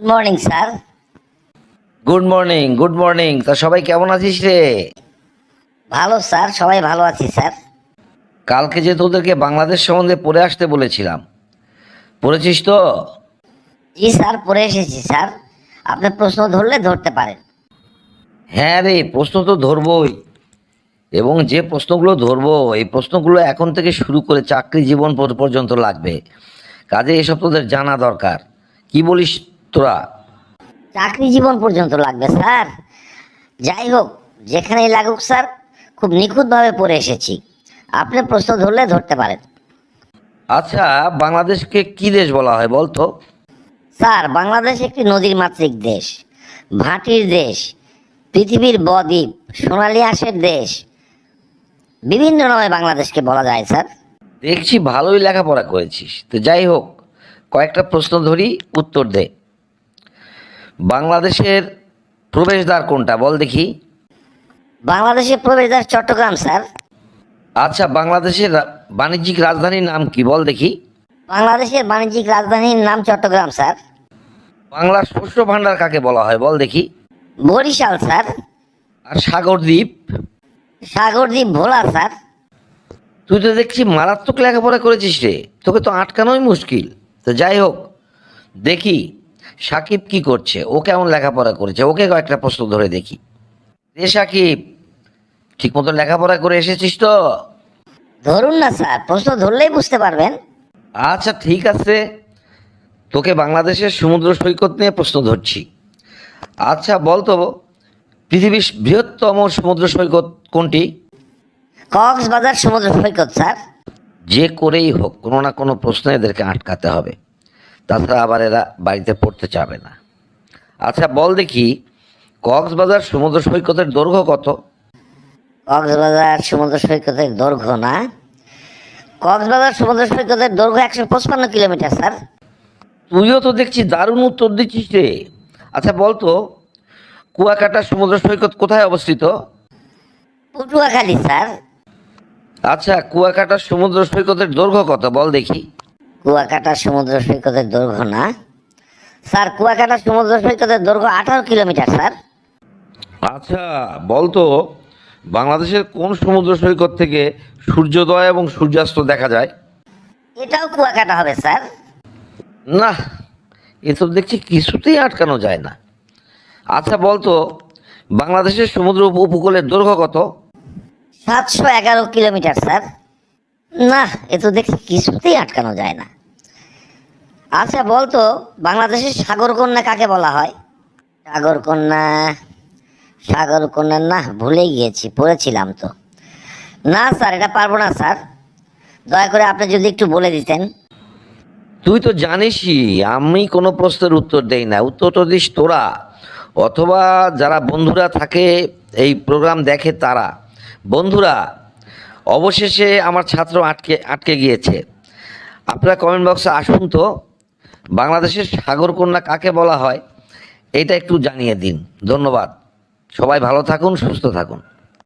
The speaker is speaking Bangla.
Morning sir good morning good morning তা সবাই কেমন আছিস রে? ভালো স্যার সবাই ভালো আছি স্যার কালকে যে তোদেরকে বাংলাদেশ সম্বন্ধে পড়ে আসতে বলেছিলাম। পড়েছিস তো? জি স্যার পড়ে এসেছি স্যার আপনি প্রশ্ন ধরলে ধরতে পারেন। হ্যাঁ রে প্রশ্ন তো ধরবই। এবং যে প্রশ্নগুলো ধরবো এই প্রশ্নগুলো এখন থেকে শুরু করে চাকরি জীবন পর- পর্যন্ত লাগবে। কাজে এসব তোদের জানা দরকার। কি বলিস তোরা? চাকরি জীবন পর্যন্ত লাগবে স্যার। যাই হোক যেখানেই লাগুক স্যার খুব নিখুঁতভাবে পড়ে এসেছি। আপনি প্রশ্ন ধরলে ধরতে পারেন। আচ্ছা বাংলাদেশকে কি দেশ বলা হয় বলতো স্যার বাংলাদেশ একটি নদীর মাতৃক দেশ ভাটির দেশ পৃথিবীর বদ্বীপ সোনালী আঁশের দেশ। বিভিন্ন নামে বাংলাদেশকে বলা যায় স্যার। দেখছি ভালোই লেখাপড়া করেছিস। তো যাই হোক কয়েকটা প্রশ্ন ধরি উত্তর দে। বাংলাদেশের প্রবেশদ্বার কোনটা? বল দেখি। বাংলাদেশের প্রবেশদ্বার চট্টগ্রাম স্যার। আচ্ছা বাংলাদেশের বাণিজ্যিক রাজধানীর নাম কি? বল দেখি। বাংলাদেশের বাণিজ্যিক রাজধানীর নাম চট্টগ্রাম স্যার। বাংলার শস্য ভাণ্ডার কাকে বলা হয়? বল দেখি। বরিশাল স্যার। আর সাগরদ্বীপ সাগরদ্বীপ ভোলা স্যার। তুই তো দেখছি মারাত্মক লেখাপড়া করেছিস রে। তোকে তো আটকানোই মুশকিল। তো যাই হোক দেখি। সাকিব কি করছে? ও কেমন লেখাপড়া করেছে? ওকে কয়েকটা প্রশ্ন ধরে দেখি। রে সাকিব ঠিক মতো লেখাপড়া করে এসেছিস তো? ধরুন না স্যার প্রশ্ন ধরলেই বুঝতে পারবেন। আচ্ছা ঠিক আছে। তোকে বাংলাদেশের সমুদ্র সৈকত নিয়ে প্রশ্ন ধরছি। আচ্ছা বল তো পৃথিবীর বৃহত্তম সমুদ্র সৈকত কোনটি? কক্সবাজার সমুদ্র সৈকত স্যার। যে করেই হোক কোনো না কোনো প্রশ্ন এদেরকে আটকাতে হবে। তাছাড়া আবার এরা বাড়িতে পড়তে চাবে না। আচ্ছা বল দেখি কক্সবাজার সমুদ্র সৈকতের দৈর্ঘ্য কত? কক্সবাজার সমুদ্র সৈকতের দৈর্ঘ্য না। কক্সবাজার সমুদ্র সৈকতের দৈর্ঘ্য একশো পঁচপান্ন কিলোমিটার স্যার। তুইও তো দেখছি দারুণ উত্তর দিচ্ছিস রে। আচ্ছা বল তো কুয়াকাটা সমুদ্র সৈকত কোথায় অবস্থিত? পটুয়াখালী স্যার। আচ্ছা কুয়াকাটা সমুদ্র সৈকতের দৈর্ঘ্য কত? বল দেখি। কুয়াকাটা সমুদ্র সৈকতের দৈর্ঘ্য না। স্যার কুয়াকাটা সমুদ্র সৈকতের দৈর্ঘ্য আঠারো কিলোমিটার স্যার। আচ্ছা বলতো বাংলাদেশের কোন সমুদ্র সৈকত থেকে সূর্যোদয় এবং সূর্যাস্ত দেখা যায়? এটাও কুয়াকাটা হবে স্যার। না এসব দেখছি কিছুতেই আটকানো যায় না। আচ্ছা বলতো বাংলাদেশের সমুদ্র উপকূলের দৈর্ঘ্য কত? সাতশো এগারো কিলোমিটার স্যার। না এ তো দেখছি কিছুতেই আটকানো যায় না। আচ্ছা বলতো বাংলাদেশের সাগরকন্যা কাকে বলা হয়? সাগরকন্যা সাগরকন্যা না ভুলে গিয়েছি পড়েছিলাম তো। না স্যার এটা পারব না স্যার। দয়া করে আপনি যদি একটু বলে দিতেন। তুই তো জানিসই আমি কোনো প্রশ্নের উত্তর দেই না। উত্তর তো দিস তোরা। অথবা যারা বন্ধুরা থাকে এই প্রোগ্রাম দেখে তারা। বন্ধুরা অবশেষে আমার ছাত্র আটকে আটকে গিয়েছে। আপনারা কমেন্ট বক্সে আসুন তো। বাংলাদেশের সাগরকন্যা কাকে বলা হয়, এটা একটু জানিয়ে দিন। ধন্যবাদ। সবাই ভালো থাকুন, সুস্থ থাকুন।